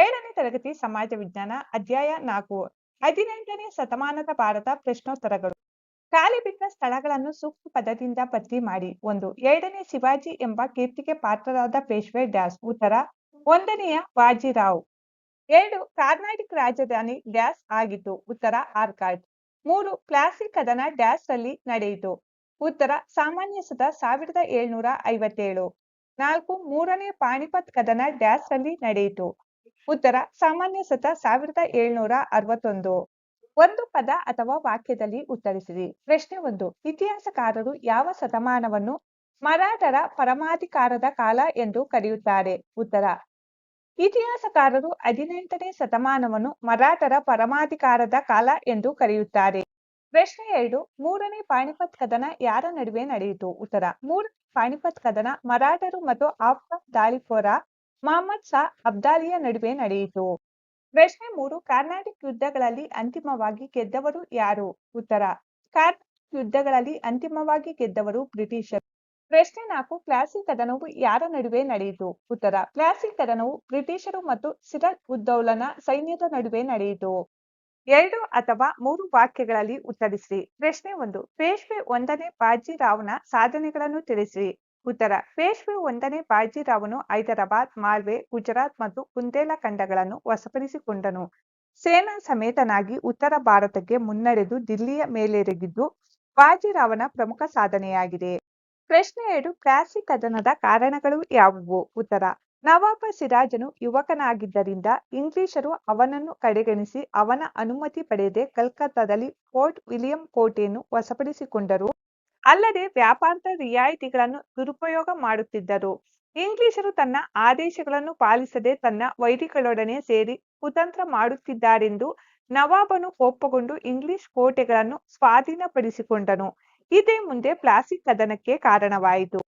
ಏಳನೇ ತರಗತಿ ಸಮಾಜ ವಿಜ್ಞಾನ ಅಧ್ಯಾಯ ನಾಲ್ಕು. ಹದಿನೆಂಟನೇ ಶತಮಾನದ ಭಾರತ ಪ್ರಶ್ನೋತ್ತರಗಳು. ಖಾಲಿ ಬಿಟ್ಟ ಸ್ಥಳಗಳನ್ನು ಸೂಕ್ತ ಪದದಿಂದ ಪಟ್ಟಿ ಮಾಡಿ. ಒಂದು, ಎರಡನೇ ಶಿವಾಜಿ ಎಂಬ ಕೀರ್ತಿಗೆ ಪಾತ್ರರಾದ ಪೇಶ್ವೆ ಡ್ಯಾಸ್ ಉತ್ತರ, ಒಂದನೆಯ ಬಾಜಿರಾವ್ ಎರಡು, ಕರ್ನಾಟಕ ರಾಜಧಾನಿ ಡ್ಯಾಸ್ ಆಗಿತ್ತು. ಉತ್ತರ ಆರ್ಕಾಟ್ ಮೂರು, ಕ್ಲಾಸಿಕ್ ಕದನ ಡ್ಯಾಸ್ ಅಲ್ಲಿ ನಡೆಯಿತು. ಉತ್ತರ, ಸಾಮಾನ್ಯ ಸುತ ಸಾವಿರದ ಏಳ್ನೂರ ಐವತ್ತೇಳು. ನಾಲ್ಕು, ಮೂರನೇ ಪಾಣಿಪತ್ ಕದನ ಡ್ಯಾಸ್ ಅಲ್ಲಿ ನಡೆಯಿತು. ಉತ್ತರ ಸಾಮಾನ್ಯ ಸತ ಸಾವಿರದ ಏಳ್ನೂರ ಅರವತ್ತೊಂದು. ಒಂದು ಪದ ಅಥವಾ ವಾಕ್ಯದಲ್ಲಿ ಉತ್ತರಿಸಿರಿ. ಪ್ರಶ್ನೆ ಒಂದು, ಇತಿಹಾಸಕಾರರು ಯಾವ ಶತಮಾನವನ್ನು ಮರಾಠರ ಪರಮಾಧಿಕಾರದ ಕಾಲ ಎಂದು ಕರೆಯುತ್ತಾರೆ? ಉತ್ತರ, ಇತಿಹಾಸಕಾರರು ಹದಿನೆಂಟನೇ ಶತಮಾನವನ್ನು ಮರಾಠರ ಪರಮಾಧಿಕಾರದ ಕಾಲ ಎಂದು ಕರೆಯುತ್ತಾರೆ. ಪ್ರಶ್ನೆ ಎರಡು, ಮೂರನೇ ಪಾಣಿಪತ್ ಕದನ ಯಾರ ನಡುವೆ ನಡೆಯಿತು? ಉತ್ತರ, ಮೂರನೇ ಪಾಣಿಪತ್ ಕದನ ಮರಾಠರು ಮತ್ತು ಆಫ್ಘನ್ ದಾಳಿಕೋರ ಮಹಮ್ಮದ್ ಶಾ ಅಬ್ದಾಲಿಯ ನಡುವೆ ನಡೆಯಿತು. ಪ್ರಶ್ನೆ ಮೂರು ಕಾರ್ನಾಟಿಕ್ ಯುದ್ಧಗಳಲ್ಲಿ ಅಂತಿಮವಾಗಿ ಗೆದ್ದವರು ಯಾರು? ಉತ್ತರ ಕಾರ್ನಾಟಿಕ್ ಯುದ್ಧಗಳಲ್ಲಿ ಅಂತಿಮವಾಗಿ ಗೆದ್ದವರು ಬ್ರಿಟಿಷರು. ಪ್ರಶ್ನೆ ನಾಲ್ಕು, ಕ್ಲಾಸಿಕ್ ಕದನವು ಯಾರ ನಡುವೆ ನಡೆಯಿತು? ಉತ್ತರ, ಕ್ಲಾಸಿಕ್ ಕದನವು ಬ್ರಿಟಿಷರು ಮತ್ತು ಸಿರಲ್ ಉದ್ದೌಲನ ಸೈನ್ಯದ ನಡುವೆ ನಡೆಯಿತು. ಎರಡು ಅಥವಾ ಮೂರು ವಾಕ್ಯಗಳಲ್ಲಿ ಉತ್ತರಿಸಿ. ಪ್ರಶ್ನೆ ಒಂದು, ಪೇಶ್ವೆ ಒಂದನೇ ಬಾಜಿರಾವ್ನ ಸಾಧನೆಗಳನ್ನು ತಿಳಿಸಿರಿ ಉತ್ತರ ಪೇಶ್ವೆ ಒಂದನೇ ಬಾಜಿರಾವನು ಹೈದರಾಬಾದ್, ಮಾಲ್ವೆ, ಗುಜರಾತ್ ಮತ್ತು ಬುಂದೇಲಖಂಡಗಳನ್ನು ವಶಪಡಿಸಿಕೊಂಡನು. ಸೇನಾ ಸಮೇತನಾಗಿ ಉತ್ತರ ಭಾರತಕ್ಕೆ ಮುನ್ನಡೆದು ದಿಲ್ಲಿಯ ಮೇಲೆರಗಿದ್ದು ಬಾಜಿರಾವನ ಪ್ರಮುಖ ಸಾಧನೆಯಾಗಿದೆ. ಪ್ರಶ್ನೆ ಎರಡು, ಕ್ಲಾಸಿ ಕದನದ ಕಾರಣಗಳು ಯಾವುವು? ಉತ್ತರ, ನವಾಬ ಸಿರಾಜನು ಯುವಕನಾಗಿದ್ದರಿಂದ ಇಂಗ್ಲಿಷರು ಅವನನ್ನು ಕಡೆಗಣಿಸಿ ಅವನ ಅನುಮತಿ ಪಡೆಯದೆ ಕಲ್ಕತ್ತಾದಲ್ಲಿ ಫೋರ್ಟ್ ವಿಲಿಯಂ ಕೋಟೆಯನ್ನು ವಶಪಡಿಸಿಕೊಂಡರು. ಅಲ್ಲದೆ ವ್ಯಾಪಾರದ ರಿಯಾಯಿತಿಗಳನ್ನು ದುರುಪಯೋಗ ಮಾಡುತ್ತಿದ್ದರು. ಇಂಗ್ಲಿಷರು ತನ್ನ ಆದೇಶಗಳನ್ನು ಪಾಲಿಸದೆ ತನ್ನ ವೈರಿಗಳೊಡನೆ ಸೇರಿ ಕುತಂತ್ರ ಮಾಡುತ್ತಿದ್ದಾರೆಂದು ನವಾಬನು ಕೋಪಗೊಂಡು ಇಂಗ್ಲಿಷ್ ಕೋಟೆಗಳನ್ನು ಸ್ವಾಧೀನಪಡಿಸಿಕೊಂಡನು. ಇದೇ ಮುಂದೆ ಪ್ಲಾಸಿಕ್ ಕದನಕ್ಕೆ ಕಾರಣವಾಯಿತು.